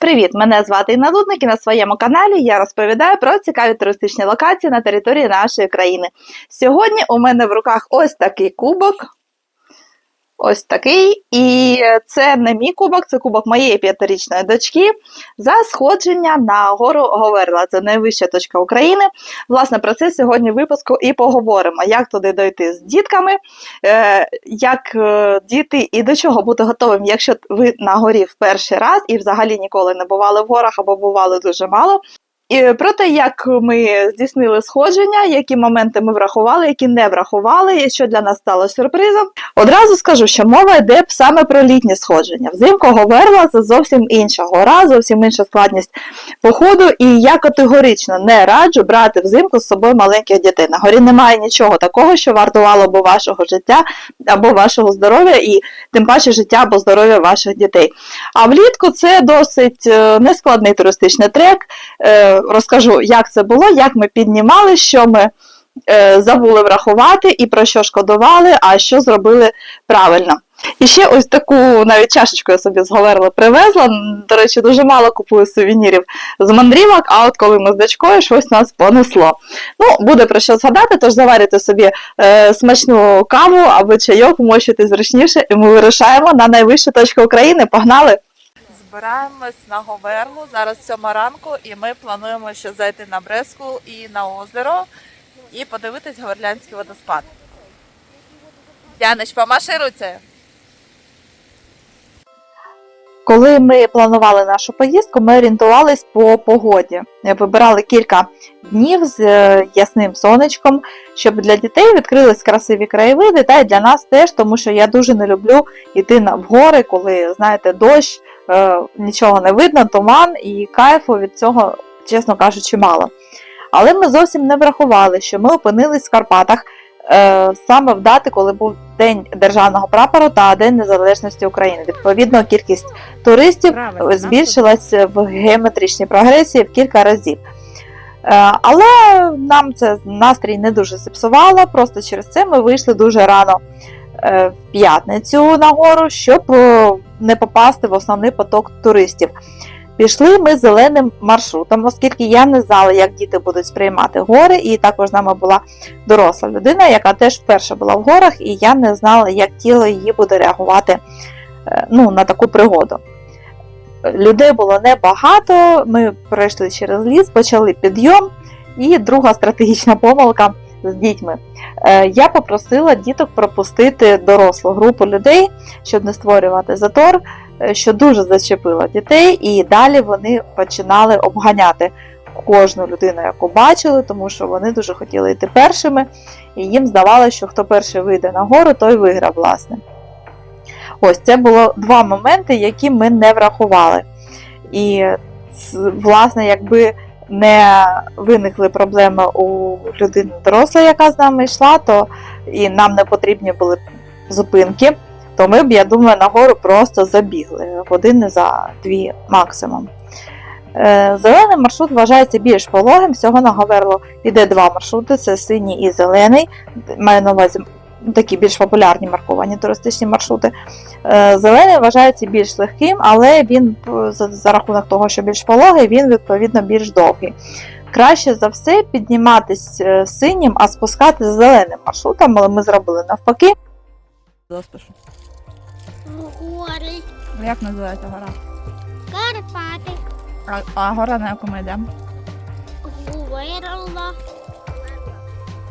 Привіт! Мене звати Інна Лудник і на своєму каналі я розповідаю про цікаві туристичні локації на території нашої країни. Сьогодні у мене в руках ось такий кубок. Ось такий. І це не мій кубок, це кубок моєї п'ятирічної дочки за сходження на гору Говерла. Це найвища точка України. Власне, про це сьогодні в випуску і поговоримо, як туди дойти з дітками, е, як е, діти і до чого бути готовим, якщо ви на горі в перший раз і взагалі ніколи не бували в горах або бували дуже мало. І про те, як ми здійснили сходження, які моменти ми врахували, які не врахували, і що для нас стало сюрпризом. Одразу скажу, що мова йде саме про літні сходження. Взимку Говерла це зовсім інша гора, зовсім інша складність походу. І я категорично не раджу брати взимку з собою маленьких дітей. На горі немає нічого такого, що вартувало б вашого життя або вашого здоров'я, і тим паче життя або здоров'я ваших дітей. А влітку це досить е, нескладний туристичний трек. Розкажу, як це було, як ми піднімали, що ми е, забули врахувати і про що шкодували, а що зробили правильно. І ще ось таку навіть чашечку я собі зговерла привезла. До речі, дуже мало купую сувенірів з мандрівок, а от коли ми з дочкою щось нас понесло. Ну, буде про що згадати, тож заварите собі е, смачну каву або чайок, вмощуйте зручніше, і ми вирушаємо на найвищу точку України. Погнали! Збираємось на Говерлу. Зараз сьома ранку, і ми плануємо ще зайти на Бреску і на озеро і подивитись Говерлянський водоспад. Янич, помаши руці. Коли ми планували нашу поїздку, ми орієнтувались по погоді. Вибирали кілька днів з е, ясним сонечком, щоб для дітей відкрились красиві краєвиди, та й для нас теж, тому що я дуже не люблю йти в гори, коли, знаєте, дощ, нічого не видно, туман і кайфу від цього, чесно кажучи, мало. Але ми зовсім не врахували, що ми опинились в Карпатах е, саме в дати, коли був День державного прапору та День Незалежності України. Відповідно, кількість туристів Правильно, збільшилась в геометричній прогресії в кілька разів. Е, Але нам це настрій не дуже зіпсувало, просто через це ми вийшли дуже рано е, в п'ятницю на гору, щоб е, не попасти в основний поток туристів. Пішли ми зеленим маршрутом, оскільки я не знала, як діти будуть сприймати гори, і також з нами була доросла людина, яка теж вперше була в горах, і я не знала, як тіло її буде реагувати е, ну, на таку пригоду. Людей було небагато, ми пройшли через ліс, почали підйом, і друга стратегічна помилка з дітьми. Е, Я попросила діток пропустити дорослу групу людей, щоб не створювати затор, е, що дуже зачепило дітей, і далі вони починали обганяти кожну людину, яку бачили, тому що вони дуже хотіли йти першими, і їм здавалося, що хто перший вийде на гору, той виграв, власне. Ось це було два моменти, які ми не врахували. І, власне, якби не виникли проблеми у людини дорослої, яка з нами йшла, то і нам не потрібні були зупинки, то ми б, я думаю, на гору просто забігли години за дві максимум. Е, Зелений маршрут вважається більш пологим. Всього на Говерло йде два маршрути: це синій і зелений. Маю на увазі такі більш популярні марковані туристичні маршрути. Е, Зелений вважається більш легким, але він е, за, рахунок того, що більш пологий, він відповідно більш довгий. Краще за все підніматись е, синім, а спускатись зеленим маршрутом, але ми зробили навпаки. Гори, Як називається гора? Карпати, А, а гора, на яку ми йдемо? Гуверла.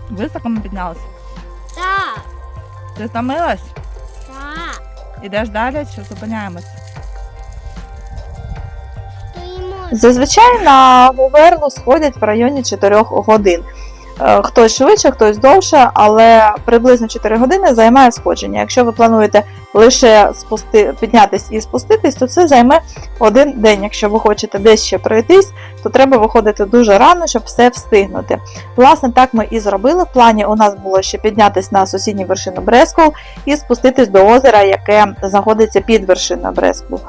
Високо ми піднялися. Так, Ти втомилась? так. Ідеш далі чи зупиняємось? Стоїмо. Зазвичай на Гуверлу сходять в районі 4 годин. Е, Хтось швидше, хтось довше, але приблизно 4 години займає сходження. Якщо ви плануєте лише спусти, піднятись і спуститись, то це займе один день. Якщо ви хочете десь ще пройтись, то треба виходити дуже рано, щоб все встигнути. Власне, так ми і зробили. В плані у нас було ще піднятись на сусідню вершину Брескул і спуститись до озера, яке знаходиться під вершиною Брескул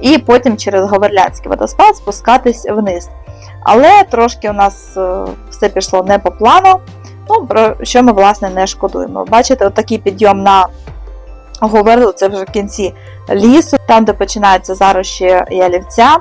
і потім через Говерлянський водоспад спускатись вниз. Але трошки у нас е, все пішло не по плану, ну, про що ми, власне, не шкодуємо. Бачите, отакий підйом на Говерлу, це вже в кінці лісу, там, де починається зарощі ялівця.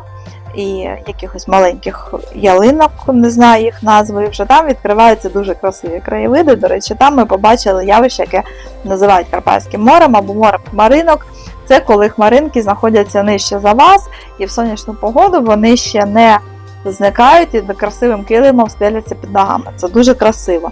і якихось маленьких ялинок, не знаю їх назви. Вже там відкриваються дуже красиві краєвиди. До речі, там ми побачили явище, яке називають Карпатським морем або морем хмаринок. Це коли хмаринки знаходяться нижче за вас, і в сонячну погоду вони ще не зникають і красивим килимом стеляться під ногами. Це дуже красиво.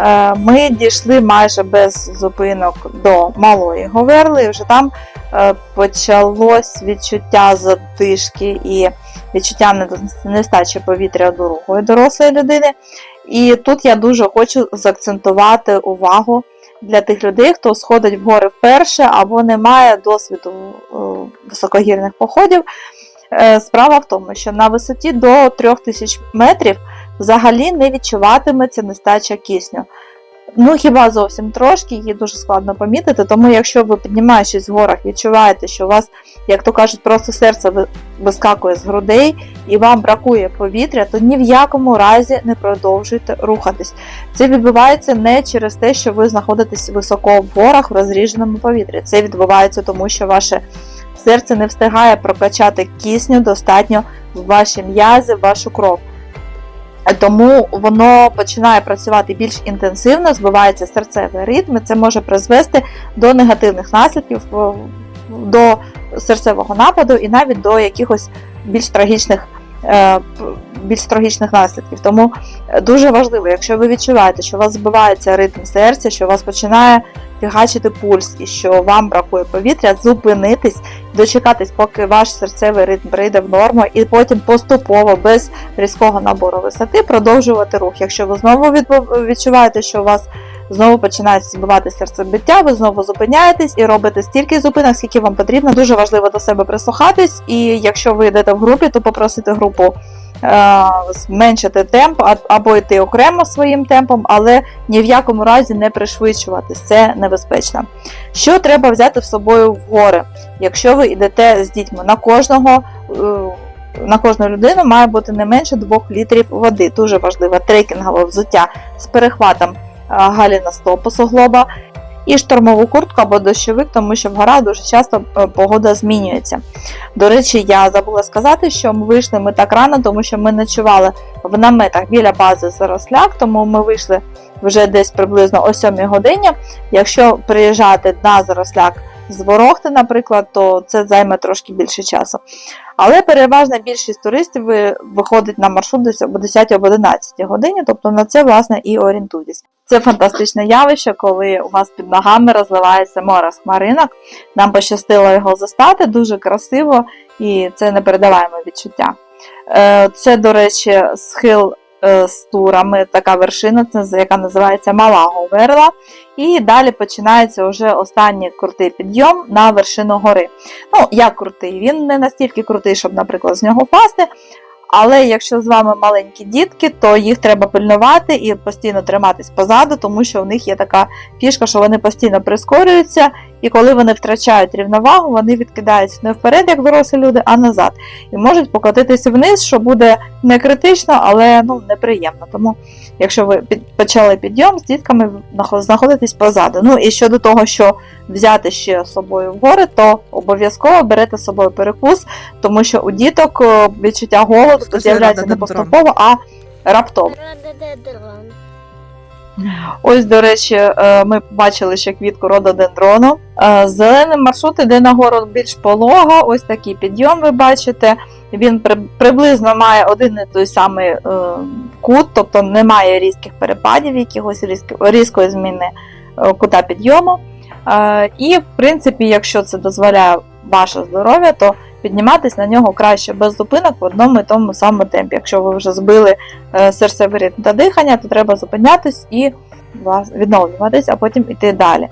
Е, Ми дійшли майже без зупинок до малої Говерли, і вже там е, почалось відчуття задишки і відчуття нестачі повітря другої дорослої людини. І тут я дуже хочу заакцентувати увагу для тих людей, хто сходить в гори вперше або не має досвіду е, високогірних походів. Е, Справа в тому, що на висоті до 3000 метрів взагалі не відчуватиметься нестача кисню. Ну, хіба зовсім трошки, її дуже складно помітити, тому якщо ви піднімаючись в горах, відчуваєте, що у вас, як то кажуть, просто серце вискакує з грудей і вам бракує повітря, то ні в якому разі не продовжуйте рухатись. Це відбувається не через те, що ви знаходитесь високо в горах в розріженому повітрі. Це відбувається тому, що ваше серце не встигає прокачати кисню достатньо в ваші м'язи, в вашу кров. Тому воно починає працювати більш інтенсивно, збивається серцевий ритм, і це може призвести до негативних наслідків, до серцевого нападу і навіть до якихось більш трагічних, е, більш трагічних наслідків. Тому е, дуже важливо, якщо ви відчуваєте, що у вас збивається ритм серця, що у вас починає фігачити пульс і що вам бракує повітря, зупинитись, дочекатись, поки ваш серцевий ритм прийде в норму, і потім поступово без різкого набору висоти продовжувати рух. Якщо ви знову відчуваєте, що у вас знову починає збивати серцебиття, ви знову зупиняєтесь і робите стільки зупинок, скільки вам потрібно. Дуже важливо до себе прислухатись, і якщо ви йдете в групі, то попросити групу. Е, Зменшити темп або йти окремо своїм темпом, але ні в якому разі не пришвидшуватись, це небезпечно. Що треба взяти з собою в гори, якщо ви йдете з дітьми? На кожного е, на кожну людину має бути не менше 2 літрів води. Дуже важливе трекінгове взуття з перехватом е, галіна стопу суглоба і штормову куртку або дощовик, тому що в горах дуже часто е, погода змінюється. До речі, я забула сказати, що ми вийшли ми так рано, тому що ми ночували в наметах біля бази Заросляк, тому ми вийшли вже десь приблизно о 7 годині. Якщо приїжджати на Заросляк з Ворохти, наприклад, то це займе трошки більше часу. Але переважна більшість туристів виходить на маршрут десь об 10 або 11 годині, тобто на це власне і орієнтуйтесь. Це фантастичне явище, коли у вас під ногами розливається море з хмаринок. Нам пощастило його застати, дуже красиво і це непередаваємо відчуття. Е, Це, до речі, схил е, з турами, така вершина, яка називається Мала Говерла. І далі починається вже останній крутий підйом на вершину гори. Ну, як крутий, він не настільки крутий, щоб, наприклад, з нього впасти. Але якщо з вами маленькі дітки, то їх треба пильнувати і постійно триматись позаду, тому що в них є така фішка, що вони постійно прискорюються, і коли вони втрачають рівновагу, вони відкидаються не вперед, як дорослі люди, а назад. І можуть покотитися вниз, що буде не критично, але ну, неприємно. Тому, якщо ви під, почали підйом з дітками, нахо- знаходитесь позаду. Ну і щодо того, що взяти ще з собою в гори, то обов'язково берете з собою перекус, тому що у діток е, відчуття голоду з'являється не поступово, а раптово. Ось, до речі, е, ми побачили ще квітку рододендрону. Е, Зелений маршрут іде нагору більш полого. Ось такий підйом ви бачите. Він приблизно має один і той самий е, кут, тобто немає різких перепадів, якихось різкої зміни кута підйому. І, в принципі, якщо це дозволяє ваше здоров'я, то підніматись на нього краще без зупинок в одному і тому самому темпі. Якщо ви вже збили е, серцевий ритм та дихання, то треба зупинятись і відновлюватись, а потім іти далі.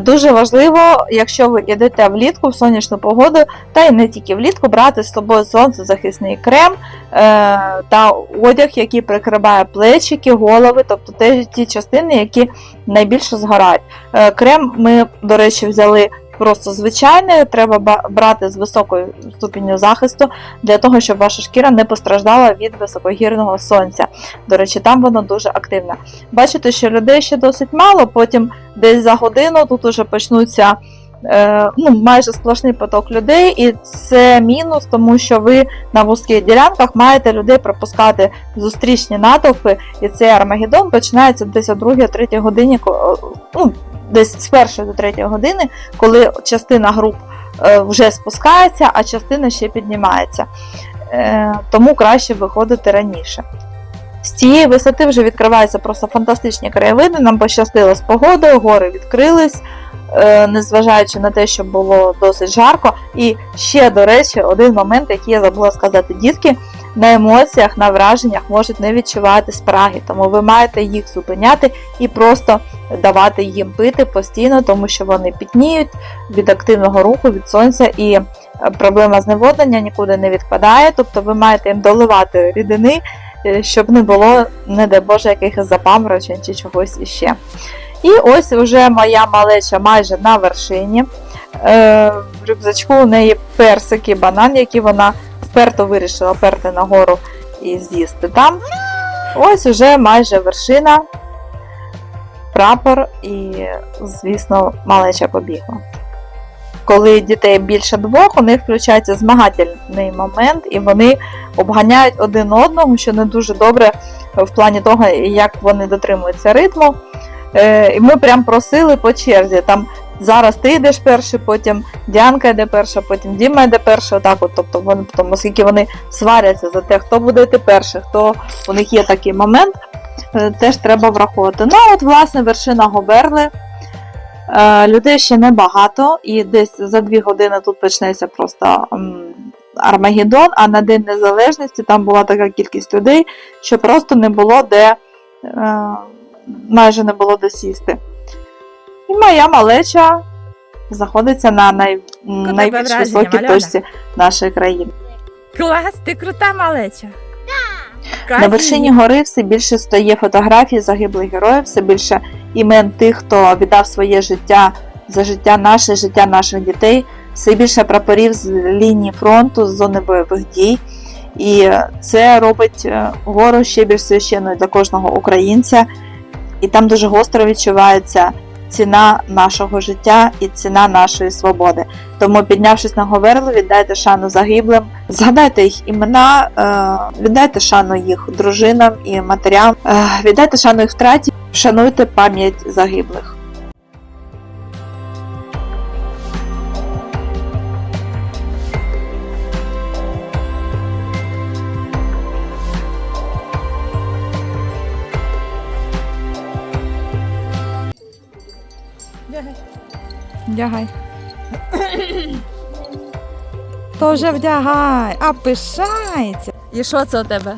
Дуже важливо, якщо ви йдете влітку в сонячну погоду, та й не тільки влітку, брати з собою сонцезахисний крем е, та одяг, який прикриває плечики, голови, тобто ті частини, які найбільше згорають. Е, Крем ми, до речі, взяли просто звичайне, треба ба- брати з високою ступінню захисту для того, щоб ваша шкіра не постраждала від високогірного сонця. До речі, там воно дуже активне. Бачите, що людей ще досить мало, потім десь за годину тут уже почнуться ну, майже сплошний поток людей, і це мінус, тому що ви на вузьких ділянках маєте людей пропускати зустрічні натовпи, і цей Армагеддон починається десь о 2-3 годині, ну, десь з 1 до 3 години, коли частина груп е, вже спускається, а частина ще піднімається. Е, Тому краще виходити раніше. З цієї висоти вже відкриваються просто фантастичні краєвиди. Нам пощастило з погодою, гори відкрились, е, незважаючи на те, що було досить жарко. І ще, до речі, один момент, який я забула сказати, дітки на емоціях, на враженнях можуть не відчувати спраги, тому ви маєте їх зупиняти і просто давати їм пити постійно, тому що вони пітніють від активного руху, від сонця і е, проблема зневоднення нікуди не відпадає. Тобто ви маєте їм доливати рідини, е, щоб не було, не дай Боже, якихось запаморочень чи чогось іще. І ось вже моя малеча майже на вершині. Е, В рюкзачку у неї персики, банан, які вона вперто вирішила перти нагору і з'їсти там. Ось уже майже вершина, прапор і, звісно, малеча побігла. Коли дітей більше двох, у них включається змагательний момент, і вони обганяють один одного, що не дуже добре в плані того, як вони дотримуються ритму. Е, І ми прям просили по черзі. Там зараз ти йдеш перший, потім Діанка йде перша, потім Діма йде перший. Отак, от, тобто вони потім, оскільки вони сваряться за те, хто буде йти перший, хто у них є такий момент, е, теж треба враховувати. Ну, от, власне, вершина Гоберли. Е, Людей ще небагато, і десь за дві години тут почнеться просто Армагеддон, а на День Незалежності там була така кількість людей, що просто не було де, майже не було де сісти. І моя малеча знаходиться на най, найбільш високій точці нашої країни. Клас, ти крута малеча. На вершині гори все більше стає фотографій загиблих героїв, все більше імен тих, хто віддав своє життя за життя наше, життя наших дітей, все більше прапорів з лінії фронту, з зони бойових дій. І це робить е, гору ще більш священною для кожного українця. І там дуже гостро відчувається ціна нашого життя і ціна нашої свободи. Тому, піднявшись на Говерлу, віддайте шану загиблим, згадайте їх імена, е, віддайте шану їх дружинам і матерям, е, віддайте шану їх втраті, вшануйте пам'ять загиблих. Вдягай. То вже вдягай, а пишається. І що це у тебе?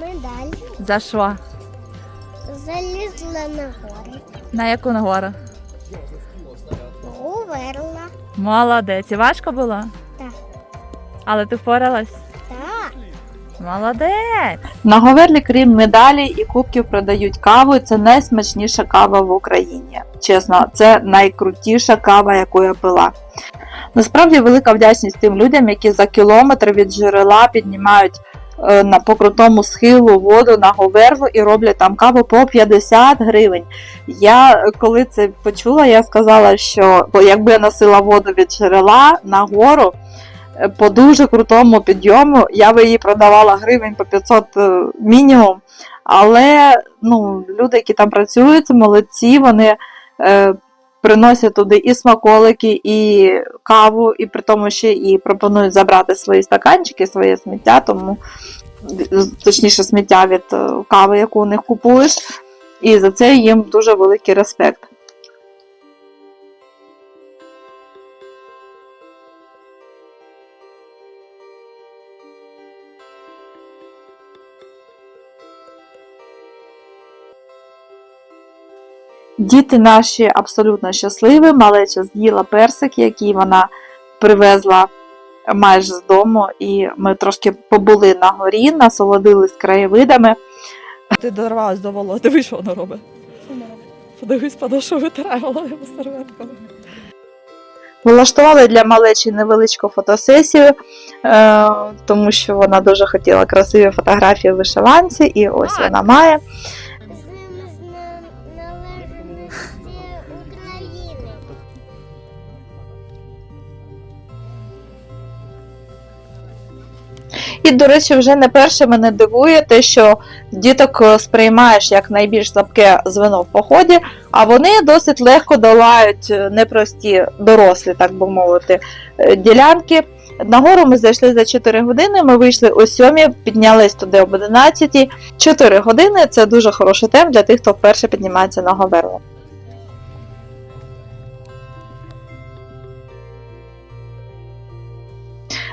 Медаль. За що? Залізла на гори. На яку нагору? Говерла. Молодець. І важко було? Так. Але ти впоралась? Молодець. На Говерлі, крім медалі і кубків, продають каву. Це найсмачніша кава в Україні. Чесно, це найкрутіша кава, яку я пила. Насправді велика вдячність тим людям, які за кілометр від джерела піднімають е, на по крутому схилу воду на Говерлу і роблять там каву по 50 гривень. Я коли це почула, я сказала, що бо якби я носила воду від джерела на гору по дуже крутому підйому, я би її продавала гривень по 500 е, мінімум. Але ну, люди, які там працюють, це молодці, вони е, приносять туди і смаколики, і каву, і при тому ще і пропонують забрати свої стаканчики, своє сміття, тому точніше сміття від е, кави, яку у них купуєш. І за це їм дуже великий респект. Діти наші абсолютно щасливі. Малеча з'їла персик, який вона привезла майже з дому, і ми трошки побули на горі, насолодились краєвидами. Ти дорвалась до волос. Диви, що воно робить. Подивись, подошу витирай голову серветками. Влаштували для малечі невеличку фотосесію, е, тому що вона дуже хотіла красиві фотографії в вишиванці, і ось вона має. І, до речі, вже не перше мене дивує те, що діток е, сприймаєш як найбільш слабке звено в поході, а вони досить легко долають е, непрості дорослі, так би мовити, е, ділянки. Нагору ми зайшли за 4 години, ми вийшли о 7, піднялись туди об 11. 4 години це дуже хороший темп для тих, хто вперше піднімається на Говерло.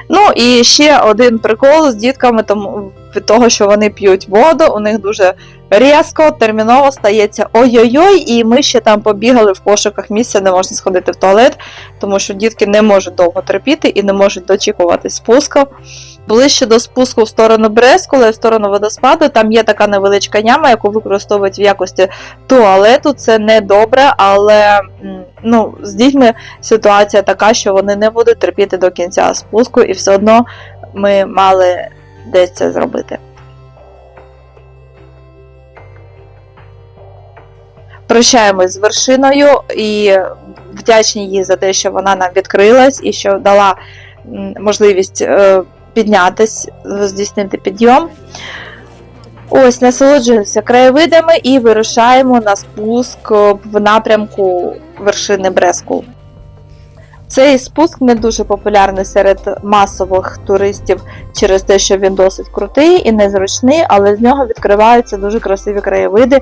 Ну і ще один прикол з дітками, тому від того, що вони п'ють воду, у них дуже різко, терміново стається ой-ой-ой, і ми ще там побігали в пошуках місця, не можна сходити в туалет, тому що дітки не можуть довго терпіти і не можуть дочікуватись спуску. Ближче до спуску в сторону Брескула і в сторону водоспаду, там є така невеличка яма, яку використовують в якості туалету. Це не добре, але ну, з дітьми ситуація така, що вони не будуть терпіти до кінця спуску, і все одно ми мали десь це зробити. Прощаємось з вершиною і вдячні їй за те, що вона нам відкрилась і що дала можливість е, піднятись, здійснити підйом. Ось, насолоджуємося краєвидами і вирушаємо на спуск в напрямку вершини Бреску. Цей спуск не дуже популярний серед масових туристів через те, що він досить крутий і незручний, але з нього відкриваються дуже красиві краєвиди.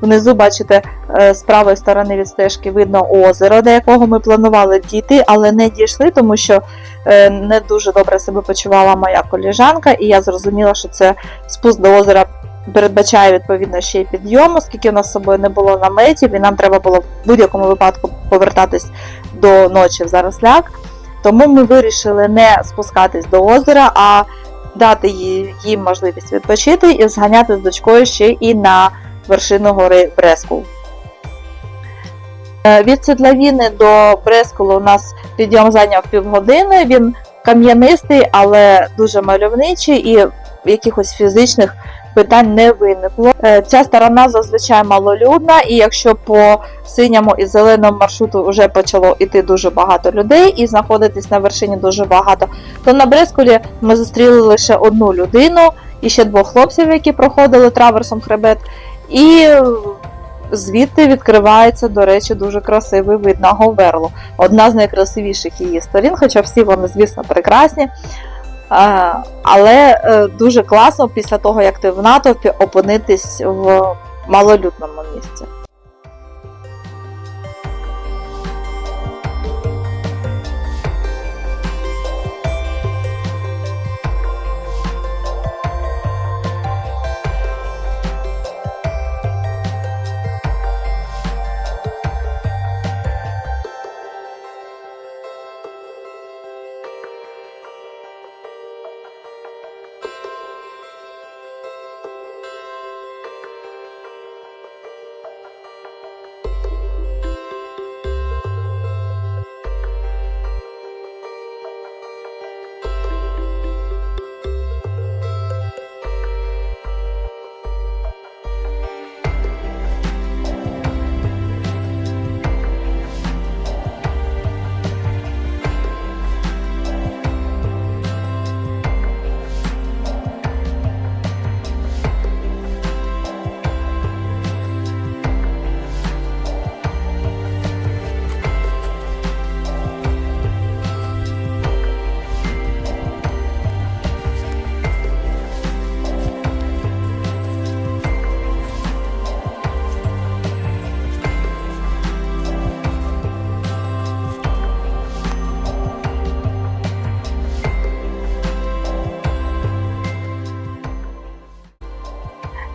Внизу, бачите, е, з правої сторони від стежки видно озеро, до якого ми планували дійти, але не дійшли, тому що е, не дуже добре себе почувала моя коліжанка, і я зрозуміла, що це спуск до озера передбачає відповідно ще й підйом, оскільки у нас з собою не було наметів, і нам треба було в будь-якому випадку повертатись до ночі в заросляк. Тому ми вирішили не спускатись до озера, а дати їм можливість відпочити і зганяти з дочкою ще і на вершину гори Брескул. Е, Від Седлавіни до Брескулу у нас підйом зайняв півгодини. Він кам'янистий, але дуже мальовничий і якихось фізичних питань не виникло. Е, Ця сторона зазвичай малолюдна, і якщо по синьому і зеленому маршруту вже почало йти дуже багато людей і знаходитись на вершині дуже багато, то на Брескулі ми зустріли лише одну людину і ще двох хлопців, які проходили траверсом хребет. І звідти відкривається, до речі, дуже красивий вид на Говерлу. Одна з найкрасивіших її сторін, хоча всі вони, звісно, прекрасні. Е, Але е, дуже класно після того, як ти в натовпі опинитись в малолюдному місці.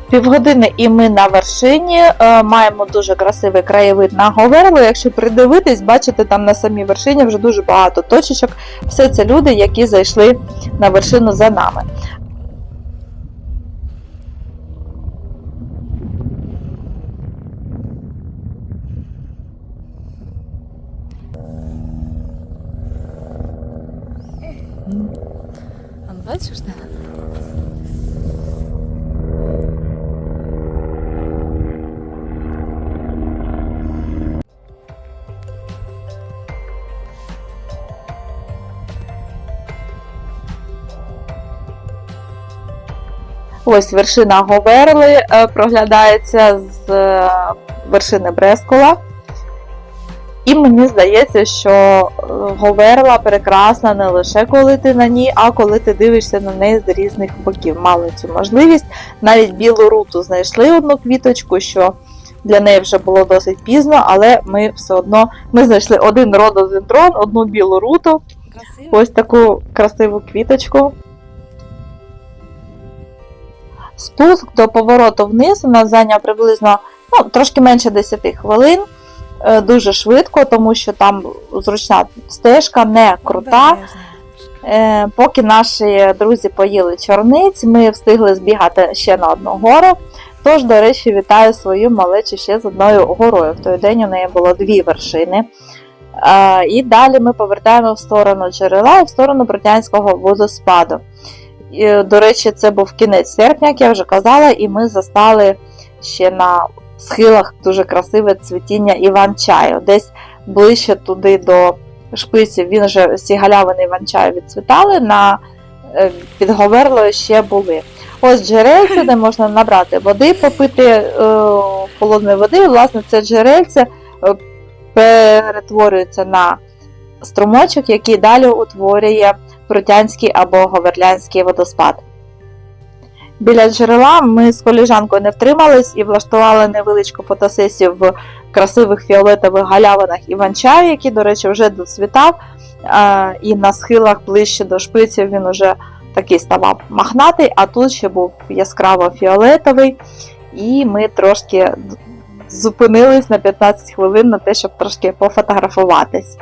Півгодини і ми на вершині е, маємо дуже красивий краєвид на Говерло. Якщо придивитись, бачите, там на самій вершині вже дуже багато точечок. Все це люди, які зайшли на вершину за нами. Ну бачиш, Ось вершина Говерли е, проглядається з е, вершини Брескола. І мені здається, що е, Говерла прекрасна не лише коли ти на ній, а коли ти дивишся на неї з різних боків. Мали цю можливість. Навіть білу руту знайшли одну квіточку, що для неї вже було досить пізно, але ми все одно ми знайшли один рододендрон, одну білу руту, Красиво. ось таку красиву квіточку. Спуск до повороту вниз у нас зайняв приблизно ну, трошки менше 10 хвилин. Е, Дуже швидко, тому що там зручна стежка, не крута. Е, Поки наші друзі поїли чорниць, ми встигли збігати ще на одну гору. Тож, до речі, вітаю свою малечу ще з одною горою. В той день у неї було дві вершини. Е, І далі ми повертаємо в сторону джерела і в сторону Бродянського водоспаду. До речі, це був кінець серпня, як я вже казала, і ми застали ще на схилах дуже красиве цвітіння Іван-чаю. Десь ближче туди до шпиців він вже всі галявини Іван-чаю відцвітали, на е, під Говерлою ще були. Ось джерельце, де можна набрати води, попити е, холодної води. Власне, це джерельце е, перетворюється на струмочок, який далі утворює Прутянський або Говерлянський водоспад. Біля джерела ми з коліжанкою не втримались і влаштували невеличку фотосесію в красивих фіолетових галявинах Іван-чаю, який, до речі, вже доцвітав. І на схилах ближче до шпиців він уже такий ставав махнатий, а тут ще був яскраво фіолетовий. І ми трошки зупинились на 15 хвилин на те, щоб трошки пофотографуватись.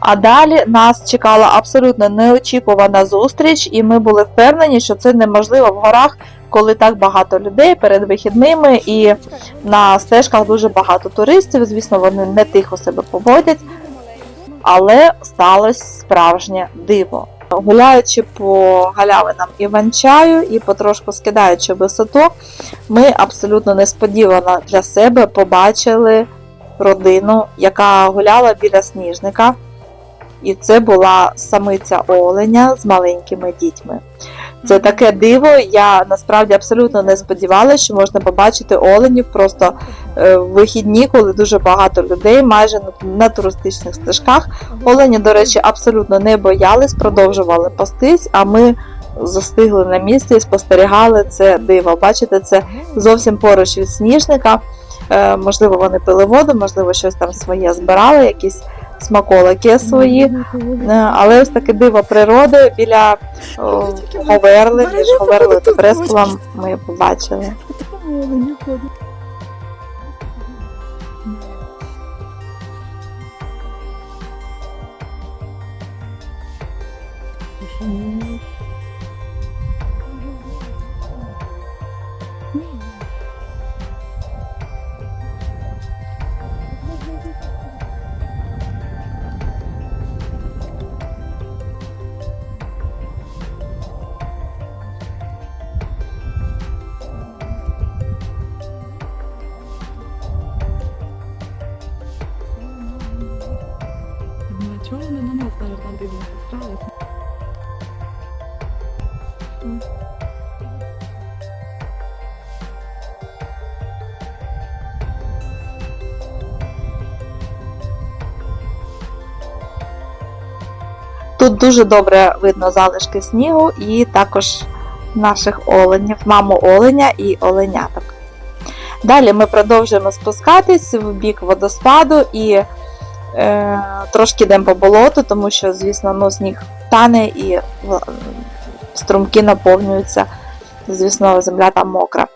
А далі нас чекала абсолютно неочікувана зустріч, і ми були впевнені, що це неможливо в горах, коли так багато людей перед вихідними і на стежках дуже багато туристів. Звісно, вони не тихо себе поводять, але сталося справжнє диво. Гуляючи по галявинам Іван-чаю і потрошку скидаючи висоту, ми абсолютно несподівано для себе побачили родину, яка гуляла біля сніжника. І це була самиця оленя з маленькими дітьми. Це таке диво. Я насправді абсолютно не сподівалася, що можна побачити оленів просто е, в вихідні, коли дуже багато людей, майже на, на туристичних стежках. Олені, до речі, абсолютно не боялись, продовжували пастись, а ми застигли на місці і спостерігали це диво. Бачите, це зовсім поруч від сніжника. Е, можливо, вони пили воду, можливо, щось там своє збирали, якісь смаколики свої. Е, Але ось таке диво природи біля о, Говерли, між Говерли та Бресколом ми побачили. Тут дуже добре видно залишки снігу і також наших оленів, маму оленя і оленяток. Далі ми продовжуємо спускатись в бік водоспаду і е, трошки йдемо по болоту, тому що, звісно, ну, сніг тане і струмки наповнюються. Звісно, земля там мокра.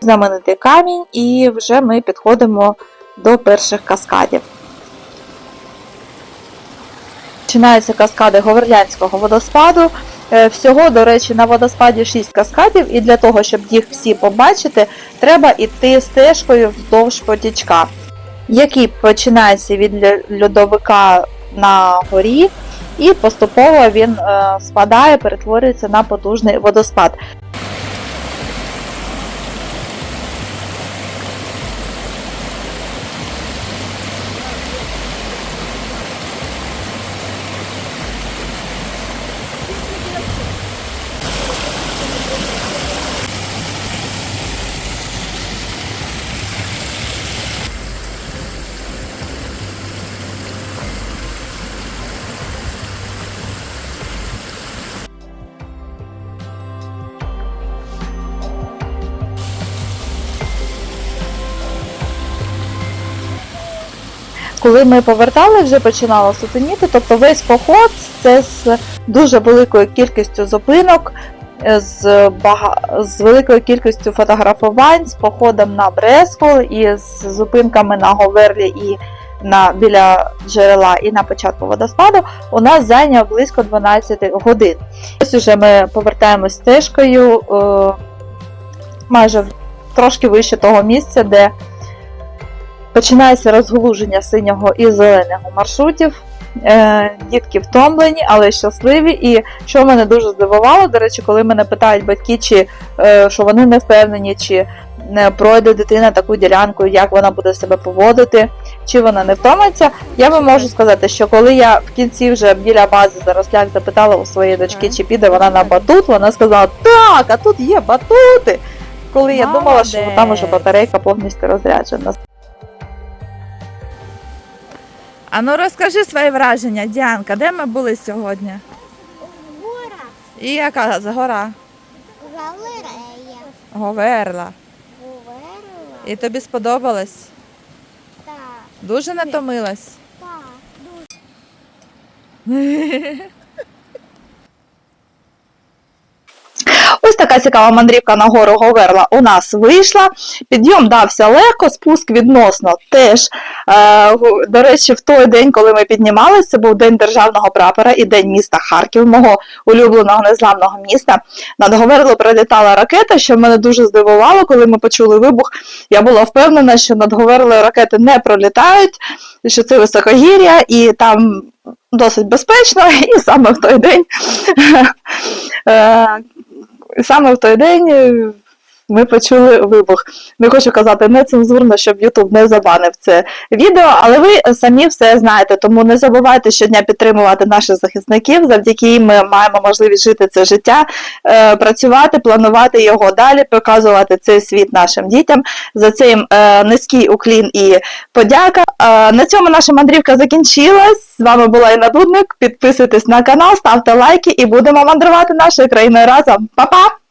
Знаменитий камінь, і вже ми підходимо до перших каскадів. Починаються каскади Говерлянського водоспаду. Е, Всього, до речі, на водоспаді 6 каскадів, і для того, щоб їх всі побачити, треба йти стежкою вздовж потічка, який починається від льодовика на горі, і поступово він е, спадає, перетворюється на потужний водоспад. Коли ми повертали, вже починало сутеніти. Тобто весь поход це з дуже великою кількістю зупинок, е, з, бага... з великою кількістю фотографувань, з походом на Брескол і з зупинками на Говерлі і на біля джерела і на початку водоспаду у нас зайняв близько 12 годин. Ось уже ми повертаємось стежкою е, майже трошки вище того місця, де починається розгалуження синього і зеленого маршрутів. Е, дітки втомлені, але щасливі. І що мене дуже здивувало, до речі, коли мене питають батьки, чи е, що вони не впевнені, чи не пройде дитина таку ділянку, як вона буде себе поводити, чи вона не втомиться. Я вам можу сказати, що коли я в кінці вже біля бази заросляк запитала у своєї дочки, чи піде вона на батут, вона сказала: Так, а тут є батути. Коли я думала, що там уже батарейка повністю розряджена. А ну розкажи свої враження, Діанка, де ми були сьогодні? Горах. І яка за гора? Галерея. Говерла. Говерла. І тобі сподобалось? Так. Дуже натомилась? Так. Дуже. Ось така цікава мандрівка на гору Говерла у нас вийшла. Підйом дався легко, спуск відносно теж. Е, До речі, в той день, коли ми піднімалися, це був день державного прапора і день міста Харків, мого улюбленого незламного міста. Над Говерло прилітала ракета, що мене дуже здивувало, коли ми почули вибух. Я була впевнена, що над Говерлою ракети не пролітають, що це високогір'я, і там досить безпечно, і саме в той день. Саме в той день е, ми почули вибух. Не хочу казати нецензурно, щоб YouTube не забанив це відео, але ви самі все знаєте, тому не забувайте щодня підтримувати наших захисників, завдяки їм ми маємо можливість жити це життя, е, працювати, планувати його далі, показувати цей світ нашим дітям. За це е, низький уклін і подяка. Е, на цьому наша мандрівка закінчилась. З вами була Інна Дудник. Підписуйтесь на канал, ставте лайки і будемо мандрувати нашою країною разом. Па-па!